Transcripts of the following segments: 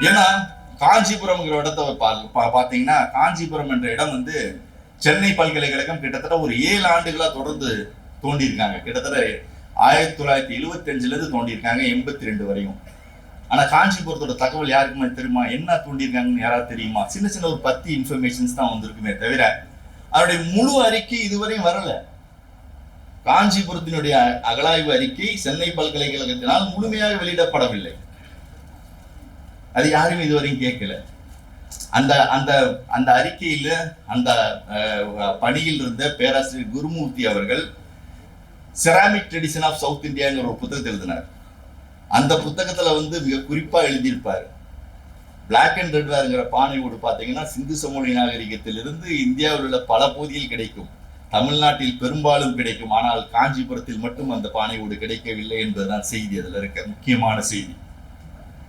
ஏன்னா காஞ்சிபுரம்ங்கிற இடத்த பா- பா- பாத்தீங்கன்னா காஞ்சிபுரம் என்ற இடம் வந்து சென்னை பல்கலைக்கழகம் கிட்டத்தட்ட ஒரு ஏழு ஆண்டுகளா தொடர்ந்து தோண்டியிருக்காங்க. கிட்டத்தட்ட ஆயிரத்தி தொள்ளாயிரத்தி எழுபத்தி அஞ்சுல இருந்து தோண்டியிருக்காங்க எண்பத்தி ரெண்டு வரையும். ஆனா காஞ்சிபுரத்தோட தகவல் யாருக்குமே தெரியுமா? என்ன தோண்டியிருக்காங்கன்னு யாராவது தெரியுமா? சின்ன சின்ன ஒரு பத்து இன்ஃபர்மேஷன்ஸ் தான் வந்திருக்குமே தவிர அவருடைய முழு அறிக்கை இதுவரையும் வரல. காஞ்சிபுரத்தினுடைய அகலாய்வு அறிக்கை சென்னை பல்கலைக்கழகத்தினால் முழுமையாக வெளியிடப்படவில்லை. அது யாரும் இதுவரையும் கேட்கல. அந்த அந்த அந்த அறிக்கையில் அந்த பணியில் இருந்த பேராசிரியர் குருமூர்த்தி அவர்கள் செராமிக் ட்ரெடிஷன் ஆஃப் சவுத் இந்தியாங்கிற ஒரு புத்தகத்தை எழுதினார். அந்த புத்தகத்தில் வந்து மிக குறிப்பாக எழுதியிருப்பார். பிளாக் அண்ட் ரெட் வேறுங்கிற பானை ஓடு பார்த்தீங்கன்னா சிந்து சமூக நாகரிகத்திலிருந்து இந்தியாவில் உள்ள பல பகுதியில் கிடைக்கும். தமிழ்நாட்டில் பெரும்பாலும் கிடைக்கும். ஆனால் காஞ்சிபுரத்தில் மட்டும் அந்த பானை ஓடு கிடைக்கவில்லை என்பதுதான் செய்தி. அதில் இருக்க முக்கியமான செய்தி.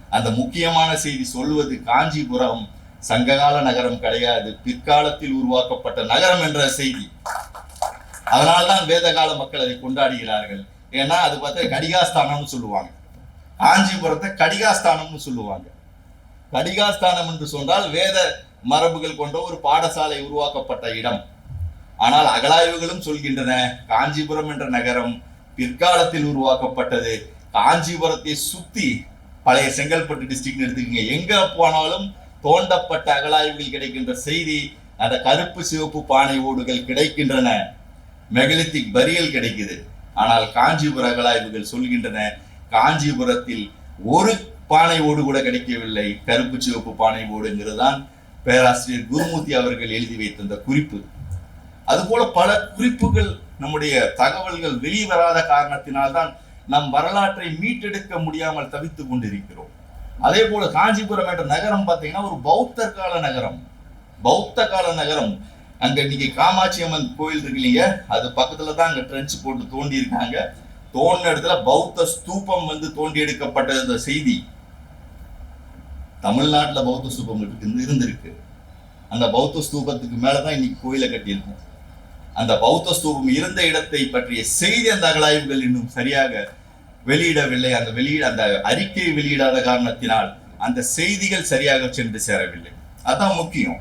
அந்த முக்கியமான செய்தி சொல்வது காஞ்சிபுரம் சங்ககால நகரம் கிடையாது. பிற்காலத்தில் உருவாக்கப்பட்ட நகரம் என்ற செய்தி. அதனால்தான் வேதகால மக்கள் அதை கொண்டாடுகிறார்கள். ஏன்னா அது பார்த்தா கடிகாஸ்தானம்னு சொல்லுவாங்க. காஞ்சிபுரத்தை கடிகாஸ்தானம்னு சொல்லுவாங்க. கடிகாஸ்தானம் என்று சொன்னால் வேத மரபுகள் கொண்ட ஒரு பாடசாலை உருவாக்கப்பட்ட இடம். ஆனால் அகலாய்வுகளும் சொல்கின்றன காஞ்சிபுரம் என்ற நகரம் பிற்காலத்தில் உருவாக்கப்பட்டது. காஞ்சிபுரத்தை சுத்தி பழைய செங்கல்பட்டு டிஸ்ட்ரிக்ட் எடுத்துக்கோங்க. எங்க போனாலும் தோண்டப்பட்ட அகழாய்வுகள் கிடைக்கின்ற செய்தி அந்த கருப்பு சிவப்பு பானை ஓடுகள் கிடைக்கின்றன. மெகலித்திக் பரியல் கிடைக்குது. ஆனால் காஞ்சிபுர அகழாய்வுகள் சொல்கின்றன காஞ்சிபுரத்தில் ஒரு பானை ஓடு கூட கிடைக்கவில்லை. கருப்பு சிவப்பு பானை ஓடுங்கிறது தான் பேராசிரியர் குருமூர்த்தி அவர்கள் எழுதி வைத்த குறிப்பு. அதுபோல பல குறிப்புகள் நம்முடைய தகவல்கள் வெளிவராத காரணத்தினால்தான் நம் வரலாற்றை மீட்டெடுக்க முடியாமல் தவித்து கொண்டிருக்கிறோம். அதே போல காஞ்சிபுரம் என்ற நகரம் பார்த்தீங்கன்னா ஒரு பௌத்த கால நகரம். பௌத்த கால நகரம். அங்க இன்னைக்கு காமாட்சி அம்மன் கோயில் இருக்கு இல்லைங்க. அது பக்கத்துல தான் அங்க ட்ரென்ச் போட்டு தோண்டி இருக்காங்க தோண்டின இடத்துல பௌத்த ஸ்தூபம் வந்து தோண்டி எடுக்கப்பட்ட இந்த செய்தி. தமிழ்நாட்டுல பௌத்த ஸ்தூபம் இருக்கு இருந்திருக்கு. அந்த பௌத்த ஸ்தூபத்துக்கு மேலதான் இன்னைக்கு கோயிலை கட்டியிருக்கோம். அந்த பௌத்த ஸ்தூபம் இருந்த இடத்தை பற்றிய செய்தி அந்த அகலாய்வுகள் இன்னும் சரியாக வெளியிடவில்லை. அந்த வெளியிட அந்த அறிக்கை வெளியிடாத காரணத்தினால் அந்த செய்திகள் சரியாக சென்று சேரவில்லை. அதான் முக்கியம்.